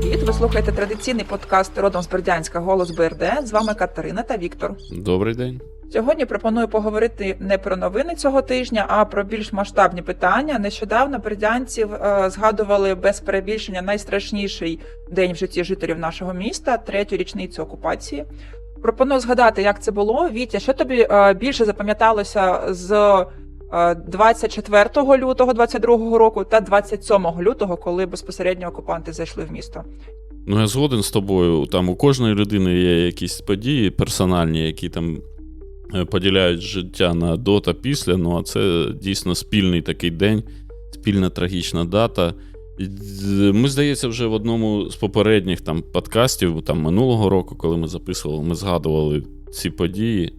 привіт! Ви слухаєте традиційний подкаст родом з Бердянська Голос БРД. З вами Катерина та Віктор. Добрий день. Сьогодні пропоную поговорити не про новини цього тижня, а про більш масштабні питання. Нещодавно бердянців е, згадували без перебільшення найстрашніший день в житті жителів нашого міста, третю річницю окупації. Пропоную згадати, як це було. Вітя, що тобі е, більше запам'яталося з 24 лютого 22 року та 27 лютого, коли безпосередньо окупанти зайшли в місто? Ну, я згоден з тобою. Там у кожної людини є якісь події персональні, які там е, поділяють життя на до та після. Ну, а це дійсно спільний такий день, спільна трагічна дата. Ми, здається, вже в одному з попередніх там подкастів, там минулого року, коли ми записували, ми згадували ці події.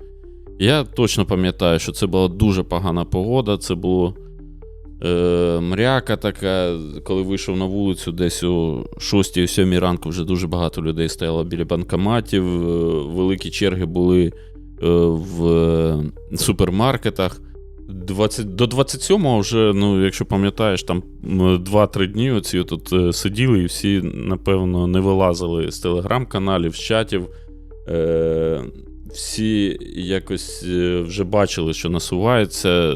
Я точно пам'ятаю, що це була дуже погана погода. Це було е, мряка така, коли вийшов на вулицю, десь о 6-7 ранку вже дуже багато людей стояло біля банкоматів. е, Великі черги були е, в е, супермаркетах. 20, до 27-го вже, ну, якщо пам'ятаєш, там 2-3 дні оці тут сиділи і всі, напевно, не вилазили з телеграм-каналів, з чатів. Е, всі якось е, вже бачили, що насуваються, е,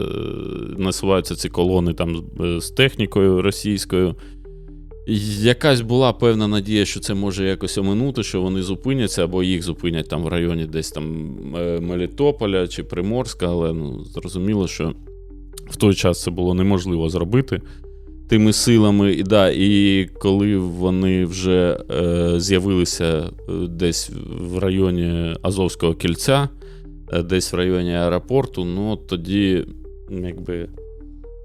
насуваються ці колони там з- з технікою російською. Якась була певна надія, що це може якось оминути, що вони зупиняться або їх зупинять там в районі десь там е, Мелітополя чи Приморська, але ну, зрозуміло, що в той час це було неможливо зробити тими силами. І, да, і коли вони вже е, з'явилися е, десь в районі Азовського кільця, е, десь в районі аеропорту, ну тоді, якби.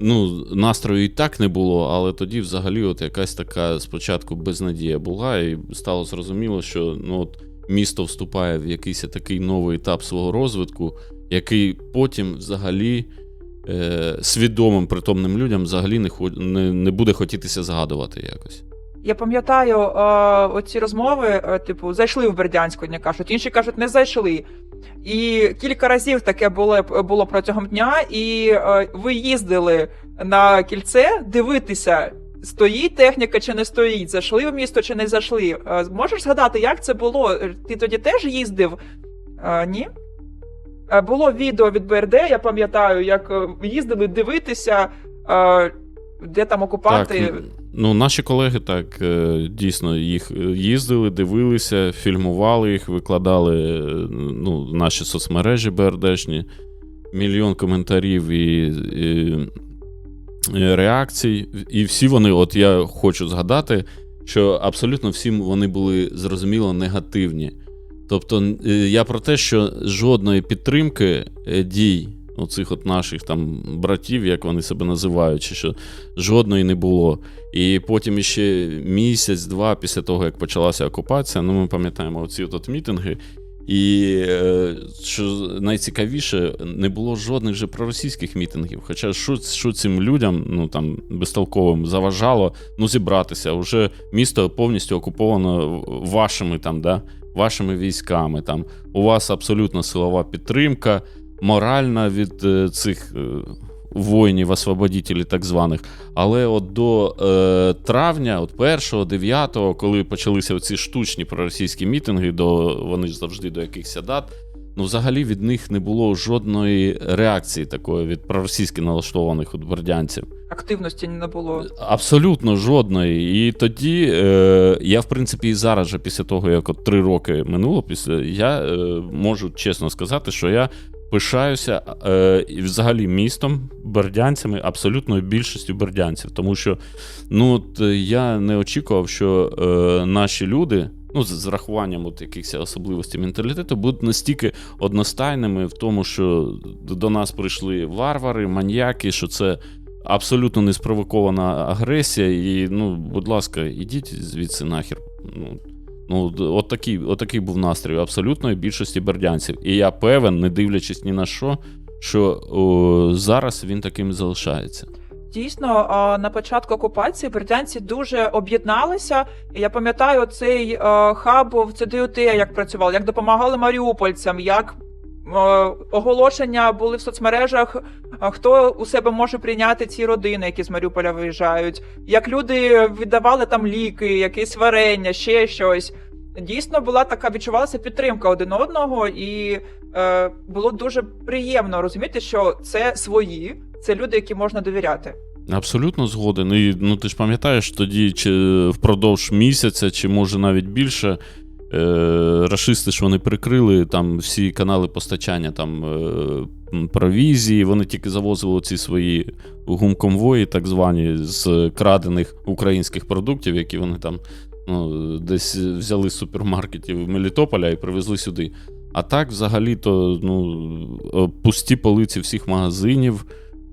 Ну, настрою і так не було, але тоді взагалі от якась така спочатку безнадія була, і стало зрозуміло, що ну, от, місто вступає в якийсь такий новий етап свого розвитку, який потім взагалі е, свідомим притомним людям взагалі не, не, не буде хотітися згадувати якось. Я пам'ятаю е, оці розмови, е, типу, зайшли в Бердянськ, одні кажуть, інші кажуть, не зайшли. І кілька разів таке було, було протягом дня, і е, ви їздили на кільце дивитися, стоїть техніка чи не стоїть, зайшли в місто чи не зайшли. Е, можеш згадати, як це було? Ти тоді теж їздив? Е, ні? Е, Було відео від БРД, я пам'ятаю, як е, їздили дивитися, е, де там окупанти. Так, ну, наші колеги так дійсно їх їздили, дивилися, фільмували їх, викладали ну, наші соцмережі БРДшні, мільйон коментарів і, і, реакцій. І всі вони, от я хочу згадати, що абсолютно всі вони були зрозуміло негативні. Тобто, е, я про те, що жодної підтримки е, дій оцих от наших там братів, як вони себе називають, чи що жодної не було. І потім іще місяць-два після того, як почалася окупація, ну ми пам'ятаємо оці от мітинги. І е, що найцікавіше, не було жодних же проросійських мітингів. Хоча що, що цим людям, ну там безтолковим, заважало ну, зібратися. Уже місто повністю окуповано вашими там, да, вашими військами. Там у вас абсолютно силова підтримка, моральна від е, цих е, воїнів, освободітелів так званих. Але от до е, травня, от 1 9 коли почалися ці штучні проросійські мітинги, до, вони ж завжди до якихось дат. Ну, взагалі від них не було жодної реакції такої від проросійськи налаштованих от бердянців. Активності не було. Абсолютно жодної. І тоді е, я, в принципі, і зараз, же, після того, як от три роки минуло, після я е, можу чесно сказати, що я пишаюся е, і взагалі містом, бердянцями, абсолютною більшістю бердянців. Тому що ну, от, я не очікував, що е, наші люди. Ну, з з рахуванням от якихось особливостей менталітету, будуть настільки одностайними в тому, що до нас прийшли варвари, маньяки, що це абсолютно неспровокована агресія, і, ну, будь ласка, ідіть звідси нахер. Ну, ну от, такий, от такий був настрій абсолютної більшості бердянців. І я певен, не дивлячись ні на що, що о, зараз він таким залишається. Дійсно, на початку окупації бердянці дуже об'єдналися. Я пам'ятаю цей хаб в ЦДУТ, як працював, як допомагали маріупольцям, як оголошення були в соцмережах, хто у себе може прийняти ці родини, які з Маріуполя виїжджають, як люди віддавали там ліки, якісь варення, ще щось. Дійсно була така відчувалася підтримка один одного, і е, було дуже приємно розуміти, що це свої, це люди, які можна довіряти. Абсолютно згоден. І ну ти ж пам'ятаєш тоді, чи впродовж місяця, чи може навіть більше. Е, Рашисти ж вони прикрили там всі канали постачання там е, провізії, вони тільки завозили ці свої гумконвої, так звані, з крадених українських продуктів, які вони там ну, десь взяли з супермаркетів Мелітополя і привезли сюди. А так, взагалі-то, ну, пусті полиці всіх магазинів.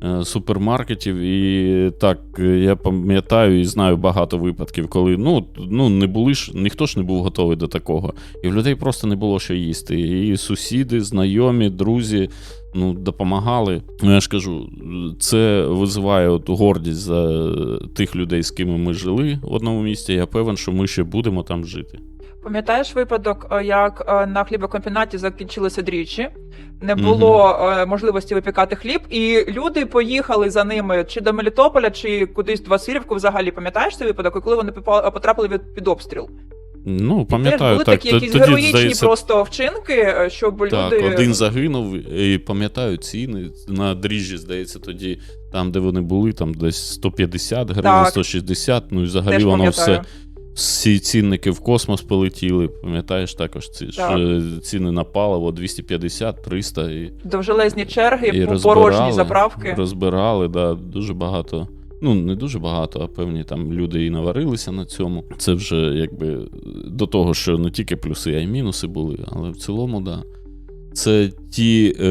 Е, супермаркетів, і так е, я пам'ятаю і знаю багато випадків, коли ну, ну не були ж, ніхто ж не був готовий до такого. І в людей просто не було що їсти. І сусіди, знайомі, друзі ну, допомагали. Ну, я ж кажу, це визиває от гордість за тих людей, з ким ми жили в одному місті. Я певен, що ми ще будемо там жити. Пам'ятаєш випадок, е, як е, на хлібокомбінаті закінчилися дрічі, не було е, можливості випікати хліб, і люди поїхали за ними чи до Мелітополя, чи кудись до Васильівку. Взагалі пам'ятаєш цей випадок, коли вони потрапили під обстріл? Ну, пам'ятаю, були так. такі якісь тоді, героїчні здається, просто вчинки, щоб Так, люди один загинув, і пам'ятаю ціни на дріжджі, здається, тоді, там, де вони були, там десь 150 гривень, Так. 160, ну і взагалі теж воно все. Всі цінники в космос полетіли, пам'ятаєш також ці Так. е, ціни на паливо 250, 300 і, довжелезні черги, і порожні заправки. розбирали, да, дуже багато. Ну, не дуже багато, а певні там люди і наварилися на цьому. Це вже якби до того, що не тільки плюси, а й мінуси були, але в цілому, да. Це ті е,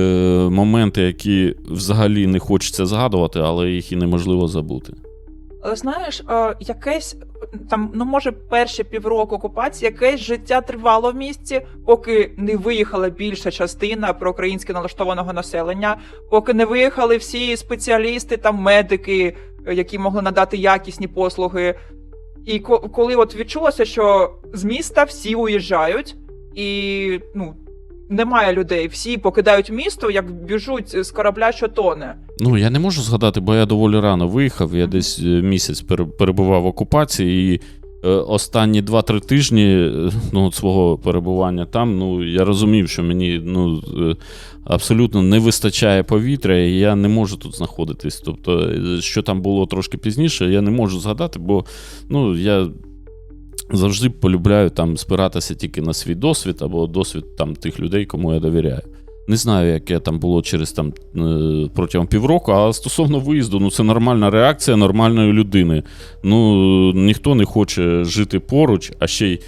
моменти, які взагалі не хочеться згадувати, але їх і неможливо забути. Але знаєш, е, якесь там, ну може, перші півроку окупації, якесь життя тривало в місті, поки не виїхала більша частина проукраїнськи налаштованого населення, поки не виїхали всі спеціалісти, там медики, е, які могли надати якісні послуги. І ко- коли от відчулося, що з міста всі уїжджають, і ну. Немає людей, всі покидають місто, як біжуть з корабля, що тоне. Ну, я не можу згадати, бо я доволі рано виїхав. Я десь е, місяць перебував в окупації, і е, останні 2-3 тижні е, ну, свого перебування там, ну, я розумів, що мені ну, абсолютно не вистачає повітря, і я не можу тут знаходитись. Тобто, що там було трошки пізніше, я не можу згадати, бо ну, я. Завжди полюбляю там спиратися тільки на свій досвід або досвід там тих людей, кому я довіряю. Не знаю, яке там було через там е, протягом півроку, а стосовно виїзду, ну це нормальна реакція нормальної людини. Ну ніхто не хоче жити поруч, а ще й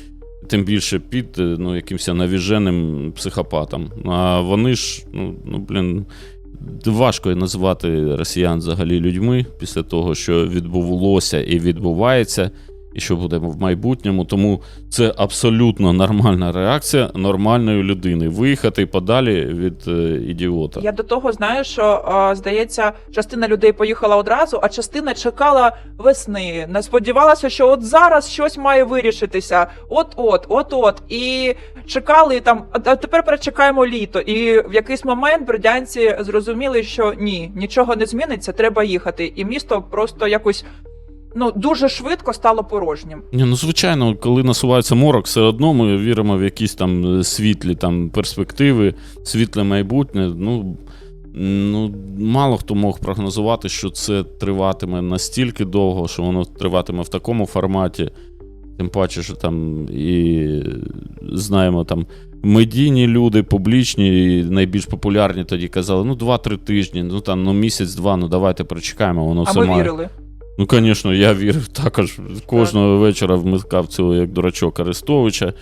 тим більше під е, ну, якимось навіженим психопатом. А вони ж, ну, ну блін. Важко називати росіян взагалі людьми після того, що відбулося і відбувається, і що буде в майбутньому. Тому це абсолютно нормальна реакція нормальної людини виїхати подалі від е, ідіота. Я до того знаю, що а, здається, частина людей поїхала одразу, а частина чекала весни. Не сподівалася, що от зараз щось має вирішитися. От-от, от-от. І чекали там, а тепер перечекаємо літо. І в якийсь момент бердянці зрозуміли, що ні, нічого не зміниться, треба їхати. І місто просто якось. Ну, дуже швидко стало порожнім. Ні, ну звичайно, коли насувається морок, все одно ми віримо в якісь там е, світлі там перспективи, світле майбутнє. Ну, ну мало хто мог прогнозувати, що це триватиме настільки довго, що воно триватиме в такому форматі. Тим паче, що там і знаємо там медійні люди, публічні, і найбільш популярні тоді казали: ну, 2-3 тижні, ну там ну місяць-два, ну давайте прочекаємо, воно А все ми має. вірили. Ну, звісно, я вірив також. Кожного вечора вмикав цього як дурачок Арестовича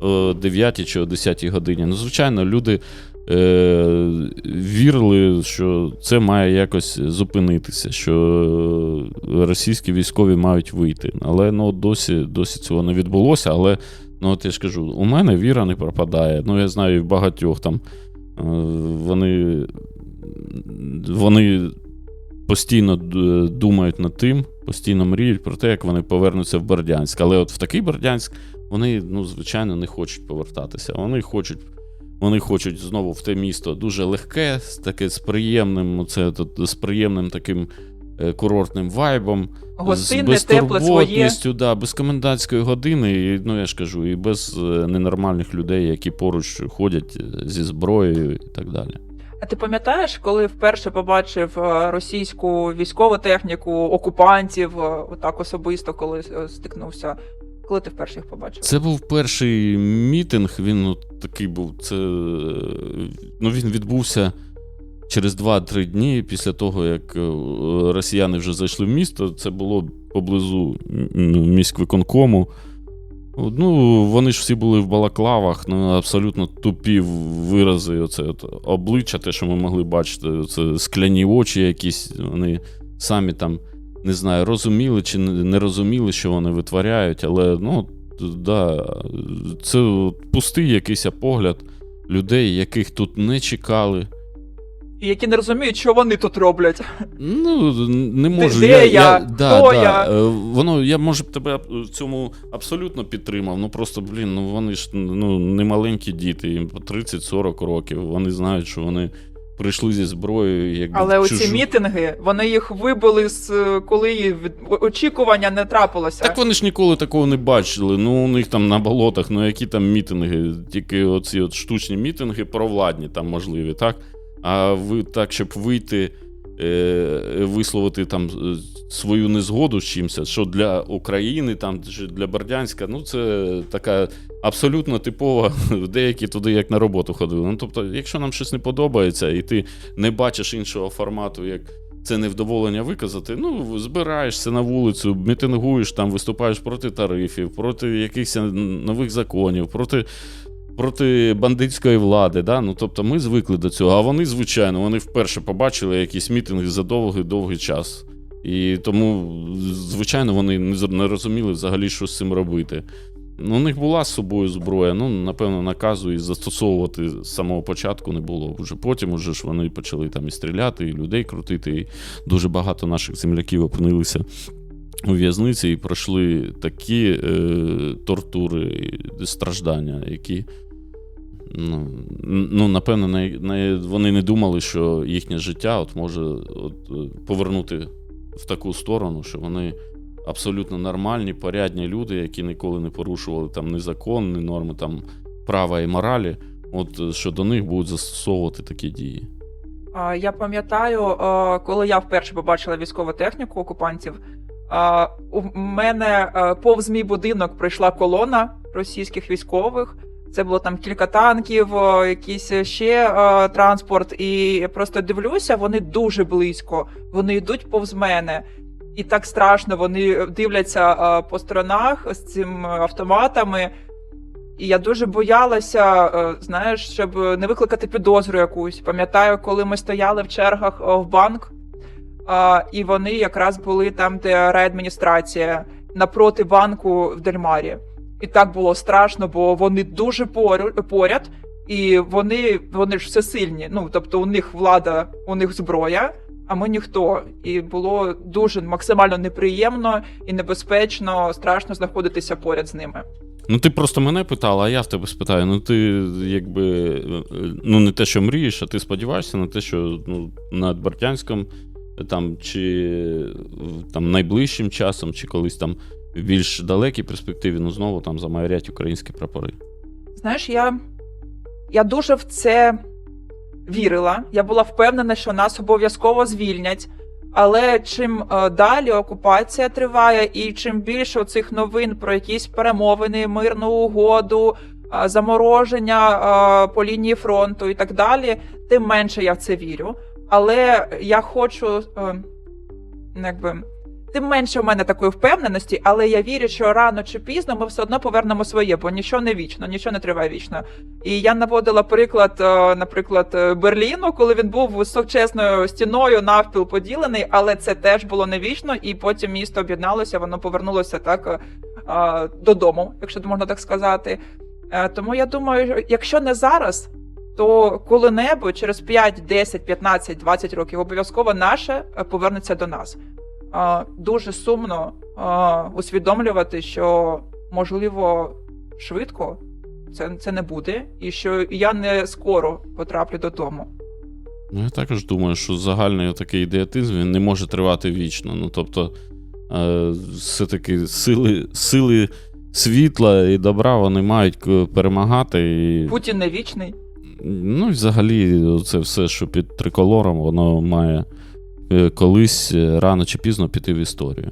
о 9 чи о 10 годині. Ну, звичайно, люди е, вірили, що це має якось зупинитися, що російські військові мають вийти. Але ну, досі, досі цього не відбулося. Але ну, от я ж кажу, у мене віра не пропадає. Ну, я знаю, і в багатьох там е, вони. Вони постійно думають над тим, постійно мріють про те, як вони повернуться в Бердянськ. Але от в такий Бердянськ вони, ну, звичайно, не хочуть повертатися. Вони хочуть Вони хочуть знову в те місто дуже легке, з таке з приємним, це, з приємним таким е, курортним вайбом, Гостинне, з своє. да, без комендантської години, і, ну я ж кажу, і без е, ненормальних людей, які поруч ходять е, зі зброєю і так далі. Ти пам'ятаєш, коли вперше побачив е, російську військову техніку, окупантів, е, отак особисто, коли е, стикнувся? Коли ти вперше їх побачив? Це був перший мітинг. Він от такий був. Це, ну, він відбувся через 2-3 дні після того, як росіяни вже зайшли в місто. Це було поблизу м, міськвиконкому. Ну, вони ж всі були в балаклавах, ну, абсолютно тупі вирази. Оце обличчя, те, що ми могли бачити, це скляні очі якісь. Вони самі там не знаю, розуміли чи не розуміли, що вони витворяють, але ну, да, це пустий якийсь погляд людей, яких тут не чекали. Які не розуміють, що вони тут роблять. Ну, не можу. де я? да, Хто да, я? е, Воно, я може б тебе в цьому абсолютно підтримав. Ну просто, блін, ну вони ж ну, не маленькі діти, їм по 30-40 років. Вони знають, що вони прийшли зі зброєю. Якби Але в оці мітинги, вони їх вибили з е, коли очікування не трапилося. Так вони ж ніколи такого не бачили. Ну, у них там на болотах, ну які там мітинги, тільки оці от штучні мітинги провладні там можливі, так? А ви так, щоб вийти, е, висловити там свою незгоду з чимось, що для України, там, чи для Бердянська, ну це така абсолютно типова, деякі туди як на роботу ходили. Ну, тобто, якщо нам щось не подобається, і ти не бачиш іншого формату, як це невдоволення виказати, ну, збираєшся на вулицю, мітингуєш, там, виступаєш проти тарифів, проти якихось нових законів, проти, проти бандитської влади. Да? Ну, тобто ми звикли до цього. А вони, звичайно, вони вперше побачили якісь мітинги за довгий-довгий час. І тому, звичайно, вони не розуміли взагалі, що з цим робити. Ну, у них була з собою зброя, ну, напевно, наказу і застосовувати з самого початку не було. Вже потім уже ж вони почали там і стріляти, і людей крутити, і дуже багато наших земляків опинилися у в'язниці і пройшли такі е, тортури страждання, які. Ну, ну напевно, не, не, вони не думали, що їхнє життя от може от, е, повернути в таку сторону, що вони абсолютно нормальні, порядні люди, які ніколи не порушували там ні закон, ні норми там права і моралі. От е, що до них будуть застосовувати такі дії. Я пам'ятаю, коли я вперше побачила військову техніку окупантів, у мене повз мій будинок прийшла колона російських військових. Це було там кілька танків, якийсь ще а, транспорт. І я просто дивлюся, вони дуже близько. Вони йдуть повз мене. І так страшно, вони дивляться а, по сторонах з цими автоматами. І я дуже боялася, е, знаєш, щоб не викликати підозру якусь. Пам'ятаю, коли ми стояли в чергах е, в банк, а, і вони якраз були там, де райадміністрація, напроти банку в Дельмарі. І так було страшно, бо вони дуже поряд, і вони, вони ж всесильні. Ну, тобто, у них влада, у них зброя, а ми ніхто. І було дуже максимально неприємно і небезпечно, страшно знаходитися поряд з ними. Ну, ти просто мене питала, а я в тебе спитаю. Ну, ти якби ну, не те, що мрієш, а ти сподіваєшся на те, що ну, над Бартянськом там, чи там, найближчим часом, чи колись там більш далекій перспективі, ну знову там замайорять українські прапори. Знаєш, я, я дуже в це вірила. Я була впевнена, що нас обов'язково звільнять. Але чим е, далі окупація триває, і чим більше цих новин про якісь перемовини, мирну угоду, е, замороження е, по лінії фронту і так далі, тим менше я в це вірю. Але я хочу, якби. Тим менше в мене такої впевненості, але я вірю, що рано чи пізно ми все одно повернемо своє, бо нічого не вічно, нічого не триває вічно. І я наводила приклад, е, наприклад, е, Берліну, коли він був височезною стіною, навпіл поділений, але це теж було не вічно, і потім місто об'єдналося, воно повернулося так е, додому, якщо можна так сказати. Тому я думаю, якщо не зараз. То коли-небудь через 5, 10, 15, 20 років обов'язково наше повернеться до нас. Дуже сумно усвідомлювати, що можливо швидко це, це не буде, і що я не скоро потраплю додому. Ну, я також думаю, що загальний такий ідеатизм він не може тривати вічно. Ну, тобто, е, все-таки сили, сили світла і добра вони мають перемагати. І, Путін не вічний. ну, і взагалі, це все, що під триколором, воно має е, колись е, рано чи пізно піти в історію.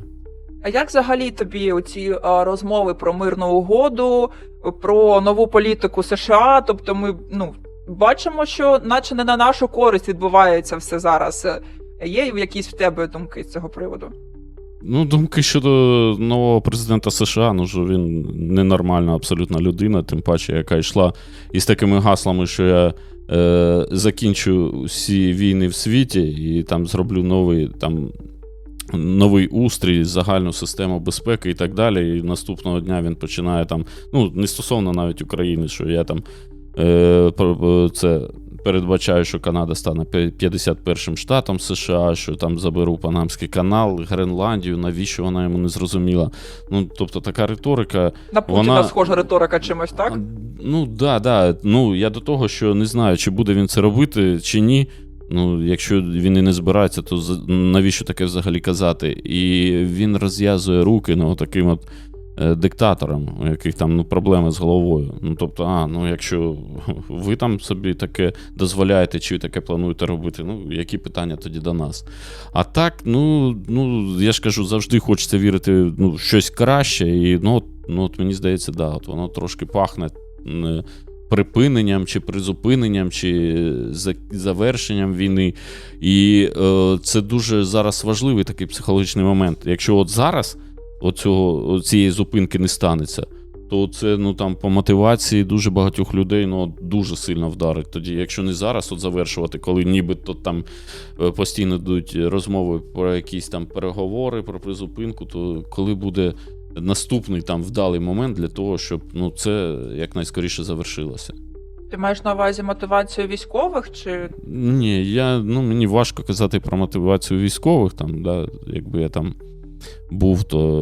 А як взагалі тобі оці розмови про мирну угоду, про нову політику США? Тобто, ми ну бачимо, що наче не на нашу користь відбувається все зараз. Е, Є якісь в тебе думки з цього приводу? Ну, думки щодо нового президента США, ну що він ненормальна абсолютно людина, тим паче, яка йшла із такими гаслами, що я е, закінчу всі війни в світі і там зроблю новий там. Новий устрій, загальну систему безпеки і так далі. І наступного дня він починає там, ну, не стосовно навіть України, що я там е, це передбачаю, що Канада стане 51-м штатом США, що там заберу Панамський канал, Гренландію, навіщо вона йому не зрозуміла. Ну, тобто така риторика. На Путіна Вона- схожа риторика чимось, так? Ну, да, да. Ну, я до того, що не знаю, чи буде він це робити, чи ні. Ну, якщо він і не збирається, то навіщо таке взагалі казати? І він розв'язує руки ну, таким от диктаторам, у яких там ну, проблеми з головою. Ну, тобто, а, ну якщо ви там собі таке дозволяєте, чи таке плануєте робити, ну, які питання тоді до нас? А так, ну, ну я ж кажу, завжди хочеться вірити ну, в щось краще, і ну, от, ну, от мені здається, да, от воно трошки пахне. е, Припиненням чи призупиненням, чи завершенням війни. І е, це дуже зараз важливий такий психологічний момент. Якщо от зараз оцього, цієї зупинки не станеться, то це ну там по мотивації дуже багатьох людей ну, дуже сильно вдарить. Тоді, якщо не зараз от завершувати, коли нібито там е, постійно йдуть розмови про якісь там переговори, про призупинку, то коли буде наступний там вдалий момент для того, щоб ну це якнайскоріше завершилося. Ти маєш на увазі мотивацію військових чи Ні, я ну мені важко казати про мотивацію військових. Там, да, якби я там був, то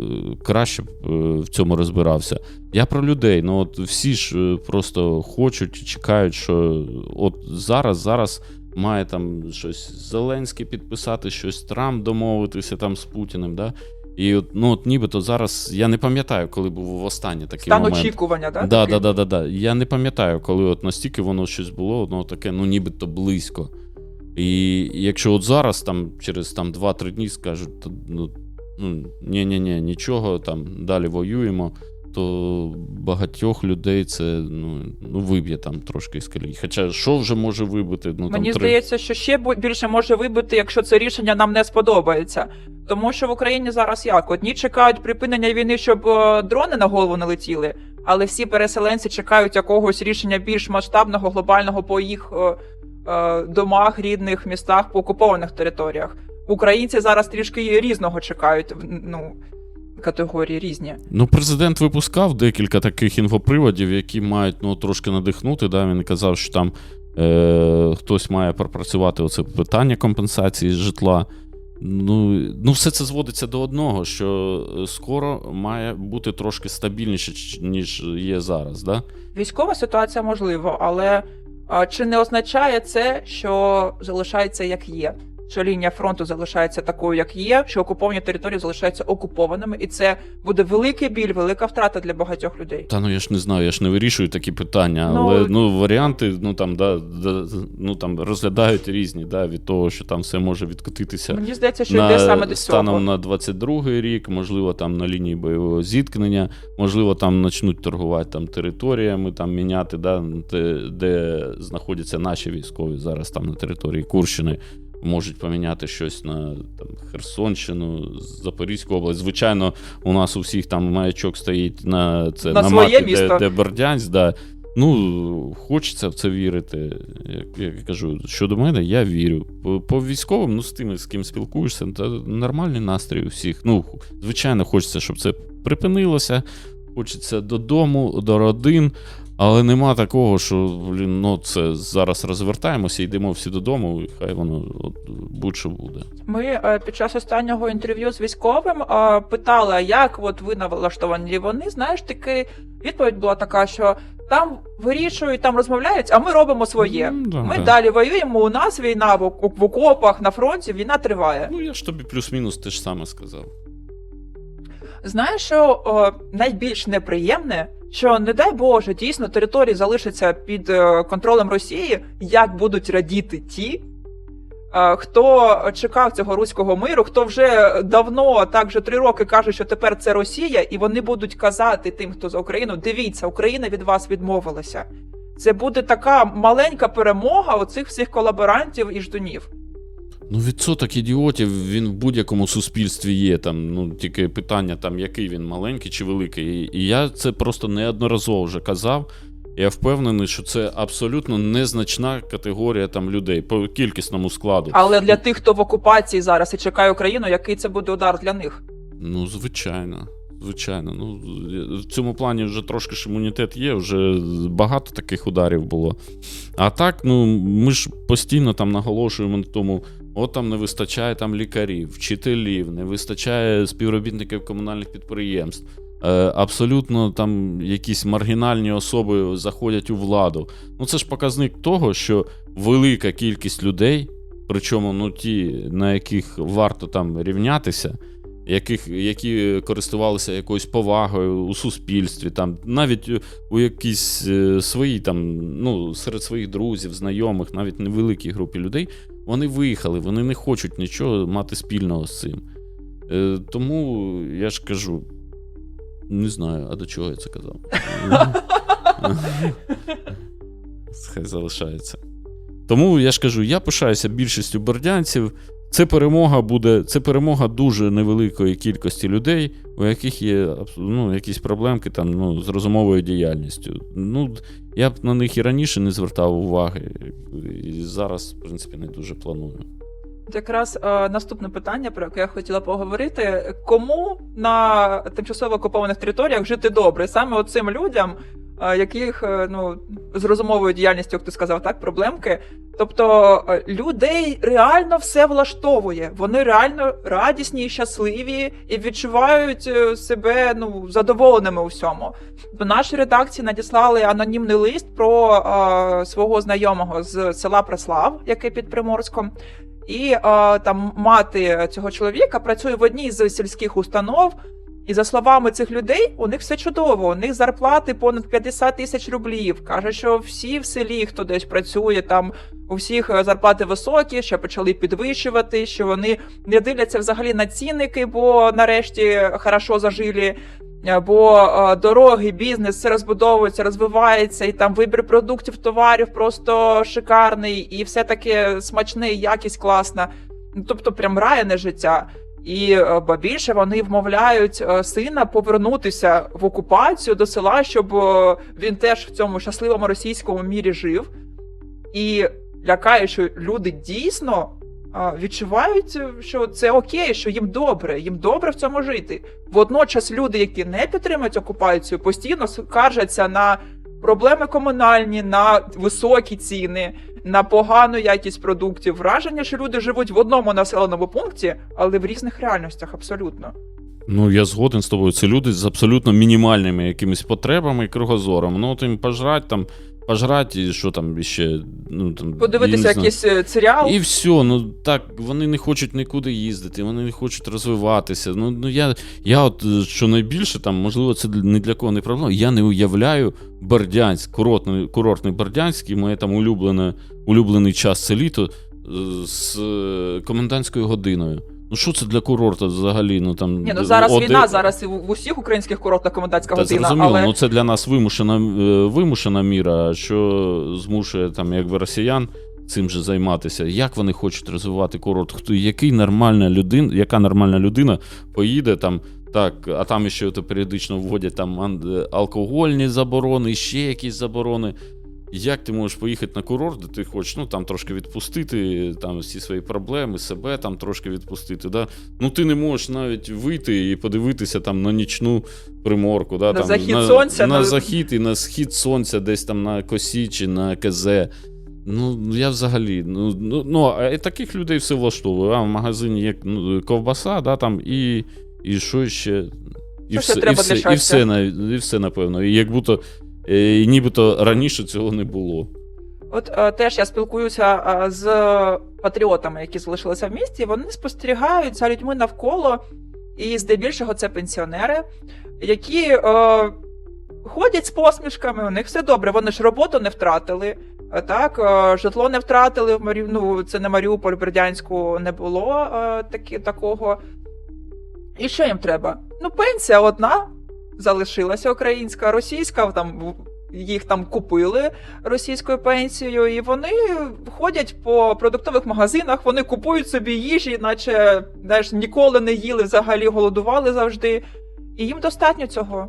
е, краще б е, в цьому розбирався. Я про людей. Ну от всі ж е, просто хочуть, чекають, що от зараз, зараз має там щось Зеленський підписати, щось Трамп домовитися там з Путіним. Да? І от, ну, от нібито зараз я не пам'ятаю, коли був востаннє такий стан момент. очікування, да? Да, да, да, да, да. Я не пам'ятаю, коли от настільки воно щось було, воно таке, ну нібито близько. І якщо от зараз, там, через там, 2-3 дні скажуть, то, ну, ну, ні-ні-ні, нічого, там далі воюємо, то багатьох людей це ну, ну, виб'є там трошки з колії. Хоча що вже може вибити? Ну, Мені там, три... здається, що ще більше може вибити, якщо це рішення нам не сподобається. Тому що в Україні зараз як? Одні чекають припинення війни, щоб е, дрони на голову не летіли, але всі переселенці чекають якогось рішення більш масштабного, глобального по їх е, е, домах, рідних містах, по окупованих територіях. Українці зараз трішки різного чекають. Ну, категорії різні. Ну, президент випускав декілька таких інфоприводів, які мають ну, трошки надихнути. Да? Він казав, що там е, хтось має пропрацювати оце питання компенсації житла. Ну, ну, все це зводиться до одного, що е, скоро має бути трошки стабільніше, ніж є зараз. Да? Військова ситуація можливо, але а, чи не означає це, що залишається як є? Що лінія фронту залишається такою, як є, що окуповані території залишаються окупованими, і це буде великий біль, велика втрата для багатьох людей. Та ну я ж не знаю, я ж не вирішую такі питання, Ну, але ну, варіанти ну, там, да, да, ну, там, розглядають різні, да, від того, що там все може відкотитися. Мені здається, що йде саме до станом на 22-й рік, можливо, там на лінії бойового зіткнення, можливо, там почнуть торгувати там територіями, там міняти, да, де, де знаходяться наші військові зараз там на території Курщини. Можуть поміняти щось на там, Херсонщину, Запорізьку область. Звичайно, у нас у всіх там маячок стоїть на це На на, своє мапі, місто. де, де Бердянськ. Да. Ну, хочеться в це вірити. Як я кажу, щодо мене, я вірю. По, по військовим, ну з тими, з ким спілкуєшся, та нормальний настрій у всіх. Ну, звичайно, хочеться, щоб це припинилося. Хочеться додому, до родин. Але нема такого, що блін, ну це зараз розвертаємося, йдемо всі додому, і хай воно от, будь-що буде. Ми е, під час останнього інтерв'ю з військовим е, питали, як от ви налаштовані вони. Знаєш, таки відповідь була така, що Там вирішують, там розмовляють, а ми робимо своє. Ну, да, Ми да. далі воюємо. У нас війна в, в окопах, на фронті, війна триває. Ну, я ж тобі плюс-мінус те ж саме сказав. Знаєш, що о, найбільш неприємне, що не дай Боже, дійсно території залишаться під е, контролем Росії, як будуть радіти ті, е, хто чекав цього руського миру, хто вже давно, так вже три роки каже, що тепер це Росія, і вони будуть казати тим, хто за Україну, дивіться, Україна від вас відмовилася. Це буде така маленька перемога оцих всіх колаборантів і ждунів. Ну, відсоток ідіотів він в будь-якому суспільстві є. Там, ну, тільки питання, там, який він маленький чи великий. І, і я це просто неодноразово вже казав. Я впевнений, що це абсолютно незначна категорія там людей по кількісному складу. Але для тих, хто в окупації зараз і чекає Україну, який це буде удар для них? Ну, звичайно. Звичайно, ну в цьому плані вже трошки ж імунітет є, вже багато таких ударів було. А так, ну ми ж постійно там наголошуємо на тому, от там не вистачає там лікарів, вчителів, не вистачає співробітників комунальних підприємств. Е, абсолютно там якісь маргінальні особи заходять у владу. Ну це ж показник того, що велика кількість людей, причому ну ті, на яких варто там рівнятися яких, які користувалися якоюсь повагою у суспільстві, там, навіть у якійсь е, своїй там, ну, серед своїх друзів, знайомих, навіть невеликій групі людей, вони виїхали, вони не хочуть нічого мати спільного з цим. Е, тому я ж кажу, не знаю, а до чого я це казав? Хай залишається. Тому я ж кажу, я пишаюся більшістю бердянців. Це перемога буде, це перемога дуже невеликої кількості людей, у яких є ну, якісь проблемки там, ну, з розумовою діяльністю. Ну, я б на них і раніше не звертав уваги, і зараз, в принципі, не дуже планую. Якраз е, наступне питання, про яке я хотіла поговорити: кому на тимчасово окупованих територіях жити добре? Саме оцим людям, яких е, ну з розумовою діяльністю, як ти сказав, так проблемки. Тобто е, людей реально все влаштовує. Вони реально радісні і щасливі і відчувають е, себе ну задоволеними у всьому. В нашій редакції надіслали анонімний лист про е, свого знайомого з села Преслав, який під Приморськом. І е, там мати цього чоловіка працює в одній з сільських установ. І за словами цих людей, у них все чудово. У них зарплати понад 50 тисяч рублів. Каже, що всі в селі, хто десь працює, там у всіх е, зарплати високі, що почали підвищувати, що вони не дивляться взагалі на цінники, бо нарешті хорошо зажили. Е, Бо е, дороги, бізнес все розбудовується, розвивається, і там вибір продуктів, товарів просто шикарний, і все таке смачне, і якість класна. Тобто, прям раяне життя. І е, ба більше вони вмовляють е, сина повернутися в окупацію до села, щоб е, він теж в цьому щасливому російському мірі жив. І лякає, що люди дійсно відчувають, е, що це окей, що їм добре, їм добре в цьому жити. Водночас люди, які не підтримують окупацію, постійно скаржаться на проблеми комунальні, на високі ціни, на погану якість продуктів. Враження, що люди живуть в одному населеному пункті, але в різних реальностях абсолютно. Ну, я згоден з тобою. Це люди з абсолютно мінімальними якимись потребами і кругозором. Ну, от їм пожрать там, пожрать, і що там ще. Ну, там, Подивитися якийсь е, серіал. І все, ну так, вони не хочуть нікуди їздити, вони не хочуть розвиватися. Ну, ну я, я от е, що найбільше, там, можливо, це не для кого не проблема. Я не уявляю Бердянськ, курортний, курортний Бердянський, моє там улюблене, улюблений час це літо е, з комендантською годиною. Ну, що це для курорту взагалі? Ну, там, Ні, ну зараз оди- війна, зараз і в усіх українських курортах комендантська година, зрозуміло, але ну це для нас вимушена, е, вимушена міра, що змушує там, якби росіян цим же займатися. Як вони хочуть розвивати курорт? Хто який нормальна людина, яка нормальна людина поїде там? Так, а там ще періодично вводять там е, алкогольні заборони, ще якісь заборони. Як ти можеш поїхати на курорт, де ти хочеш ну, там трошки відпустити там всі свої проблеми, себе там трошки відпустити. Да? Ну ти не можеш навіть вийти і подивитися там на нічну приморку. Да? На там, захід на, сонця, На на- захід і на схід сонця, десь там на косі чи на КЗ. Ну, я взагалі. Ну, ну, ну а таких людей все влаштовує. А в магазині є ну, ковбаса, да, там, і, і що ще. І все, і, все, і, все, і все, напевно. І як будто І нібито раніше цього не було. От е, теж я спілкуюся е, з патріотами, які залишилися в місті. Вони спостерігають за людьми навколо, і здебільшого це пенсіонери, які е, ходять з посмішками. У них все добре. Вони ж роботу не втратили. е, Так, е, житло не втратили в Марі... ну, це не Маріуполь, Бердянську не було е, такі, такого. І що їм треба? Ну, пенсія одна залишилася українська, російська, там їх там купили російською пенсією, і вони ходять по продуктових магазинах, вони купують собі їжі, наче знаєш, ніколи не їли, взагалі голодували завжди. І їм достатньо цього.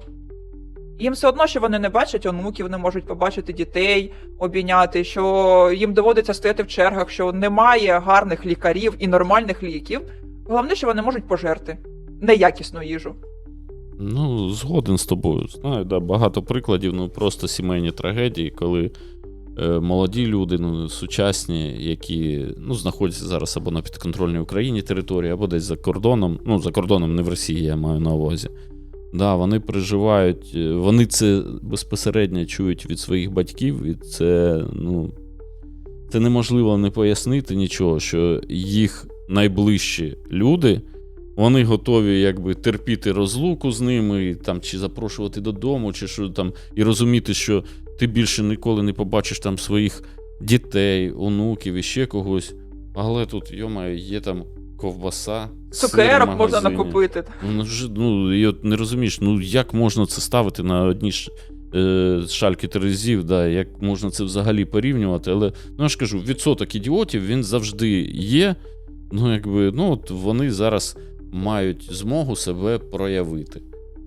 Їм все одно, що вони не бачать онуків, не можуть побачити дітей, обійняти, що їм доводиться стояти в чергах, що немає гарних лікарів і нормальних ліків. Головне, що вони можуть пожерти неякісну їжу. Ну, згоден з тобою. Знаю, да, багато прикладів, ну просто сімейні трагедії, коли е, молоді люди, ну, сучасні, які ну, знаходяться зараз або на підконтрольній Україні території, або десь за кордоном. Ну, за кордоном не в Росії, я маю на увазі. Да, вони переживають, е, вони це безпосередньо чують від своїх батьків, і це, ну, це неможливо не пояснити нічого, що їх найближчі люди. Вони готові якби терпіти розлуку з ними, і, там, чи запрошувати додому, чи що там, і розуміти, що ти більше ніколи не побачиш там своїх дітей, онуків і ще когось. Але тут, йомаю, є там ковбаса. Цукерок можна накупити. Ну, вже, ну, і от не розумієш, ну як можна це ставити на одні ж е, шальки терезів, да, як можна це взагалі порівнювати. Але ну, я ж кажу, відсоток ідіотів він завжди є. Ну, якби, ну, от вони зараз мають змогу себе проявити.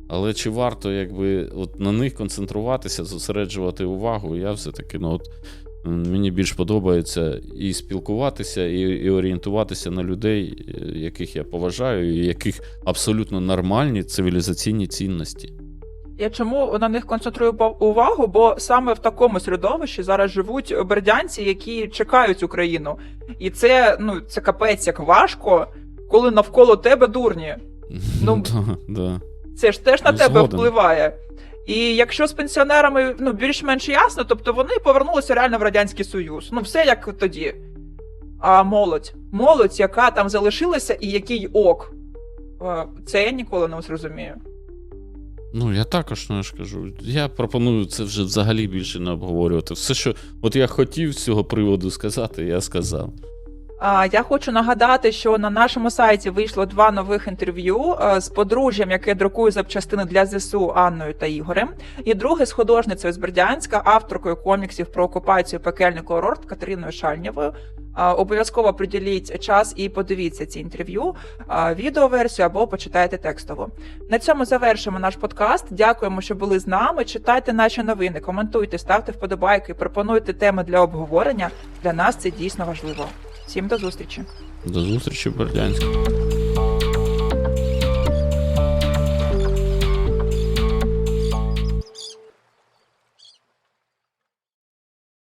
Але чи варто якби, от на них концентруватися, зосереджувати увагу? Я все-таки, ну, от, мені більш подобається і спілкуватися, і, і орієнтуватися на людей, е, яких я поважаю, і яких абсолютно нормальні цивілізаційні цінності. Я чому на них концентрую увагу? Бо саме в такому середовищі зараз живуть бердянці, які чекають Україну. І це ну це капець як важко, коли навколо тебе дурні. Ну, да. Це ж теж на тебе згоден. впливає. І якщо з пенсіонерами ну більш-менш ясно, тобто вони повернулися реально в радянський союз. Ну все як тоді. А молодь, молодь, яка там залишилася, і який ок. Е, Це я ніколи не зрозумію. Ну, я також ну, я ж кажу. Я пропоную це вже взагалі більше не обговорювати. Все, що от я хотів з цього приводу сказати, я сказав. Я хочу нагадати, що на нашому сайті вийшло два нових інтерв'ю е, з подружжям, яке друкує запчастини для ЗСУ Анною та Ігорем, і друге з художницею з Бердянська, авторкою коміксів про окупацію пекельний курорт Катериною Шальнєвою. Обов'язково приділіть час і подивіться ці інтерв'ю, відеоверсію або почитайте текстово. На цьому завершимо наш подкаст. Дякуємо, що були з нами. Читайте наші новини, коментуйте, ставте вподобайки, пропонуйте теми для обговорення. Для нас це дійсно важливо. Всім до зустрічі. До зустрічі в Бердянську.